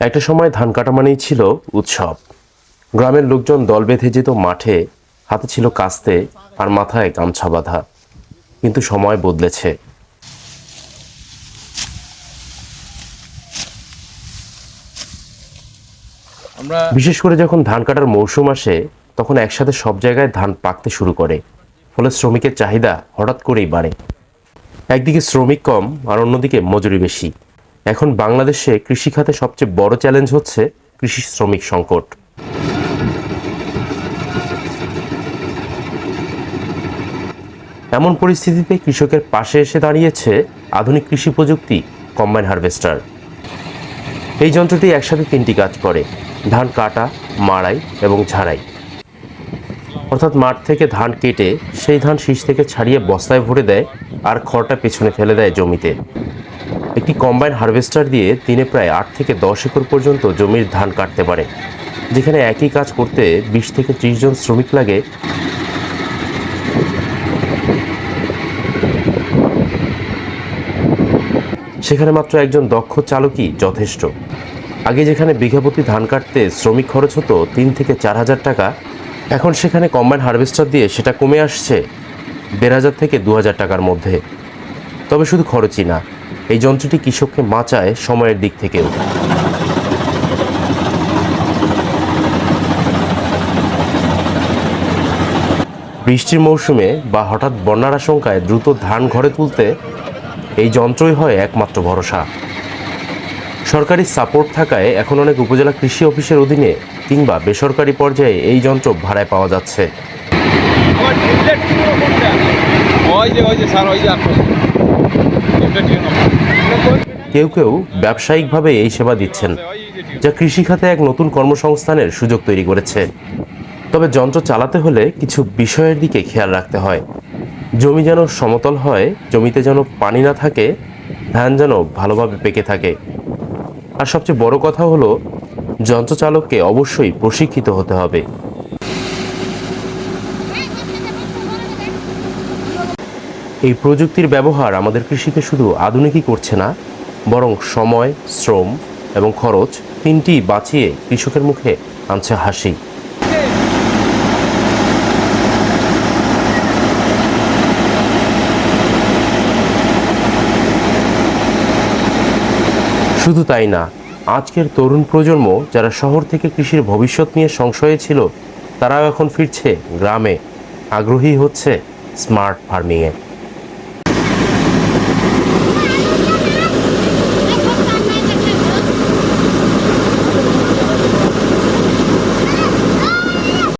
একটা সময় ধান কাটা মানেই ছিল উৎসব। গ্রামের লোকজন দল বেঁধে যেত মাঠে হাতে ছিল কাস্তে আর মাথায় গামছা বাঁধা। কিন্তু সময় বদলেছে। বিশেষ করে যখন ধান কাটার মৌসুম আসে তখন একসাথে সব জায়গায় ধান পাকতে শুরু করে। ফলে শ্রমিকের চাহিদা হঠাৎ করেই বাড়ে। একদিকে শ্রমিক কম আর অন্যদিকে মজুরি বেশি। এখন বাংলাদেশে কৃষিখাতে সবচেয়ে বড় চ্যালেঞ্জ হচ্ছে কৃষি শ্রমিক সংকট। এমন পরিস্থিতিতে কৃষকের পাশে এসে দাঁড়িয়েছে আধুনিক কৃষি প্রযুক্তি, কম্বাইন হারভেস্টার। এই যন্ত্রটি একসাথে তিনটি কাজ করে, ধান কাটা, মাড়াই এবং ঝাড়াই। অর্থাৎ মাঠ থেকে ধান কেটে সেই ধান শীষ থেকে ছাড়িয়ে বস্তায় ভরে দেয় আর খড়টা পেছনে ফেলে দেয় জমিতে। একটি কম্বাইন হারভেস্টার দিয়ে দিনে প্রায় আট থেকে দশ একর পর্যন্ত জমির ধান কাটতে পারে, যেখানে একই কাজ করতে বিশ থেকে ত্রিশ জন শ্রমিক লাগে। সেখানে মাত্র একজন দক্ষ চালকই যথেষ্ট। আগে যেখানে বিঘাপতি ধান কাটতে শ্রমিক খরচ হতো তিন থেকে চার হাজার টাকা এখন সেখানে কম্বাইন হারভেস্টার দিয়ে সেটা কমে আসছে দেড় হাজার থেকে দু হাজার টাকার মধ্যে। তবে শুধু খরচই না, এই যন্ত্রটি কৃষককে বাঁচায় সময়ের দিক থেকেও। বৃষ্টির মৌসুমে বা হঠাৎ বন্যার আশঙ্কায় দ্রুত ধান ঘরে তুলতে এই যন্ত্রই হয় একমাত্র ভরসা। সরকারি সাপোর্ট থাকায় এখন অনেক উপজেলা কৃষি অফিসের অধীনে কিংবা বেসরকারি পর্যায়ে এই যন্ত্র ভাড়ায় পাওয়া যাচ্ছে। কেউ কেউ ব্যবসায়িকভাবে এই সেবা দিচ্ছেন যা কৃষিখাতে এক নতুন কর্মসংস্থানের সুযোগ তৈরি করেছে। তবে যন্ত্র চালাতে হলে কিছু বিষয়ের দিকে খেয়াল রাখতে হয়। জমি যেন সমতল হয় জমিতে যেন পানি না থাকে ধান যেন ভালোভাবে পেকে থাকে। আর সবচেয়ে বড় কথা হলো, যন্ত্রচালককে অবশ্যই প্রশিক্ষিত হতে হবে। এই প্রযুক্তির ব্যবহার আমাদের কৃষিকে শুধু আধুনিকই করছে না, বরং সময়, শ্রম এবং খরচ তিনটি বাঁচিয়ে কৃষকের মুখে আনছে হাসি। শুধু তাই না, আজকের তরুণ প্রজন্ম যারা শহর থেকে কৃষির ভবিষ্যৎ নিয়ে সংশয়ে ছিল, তারাও এখন ফিরছে গ্রামে। আগ্রহী হচ্ছে স্মার্ট ফার্মিংয়ে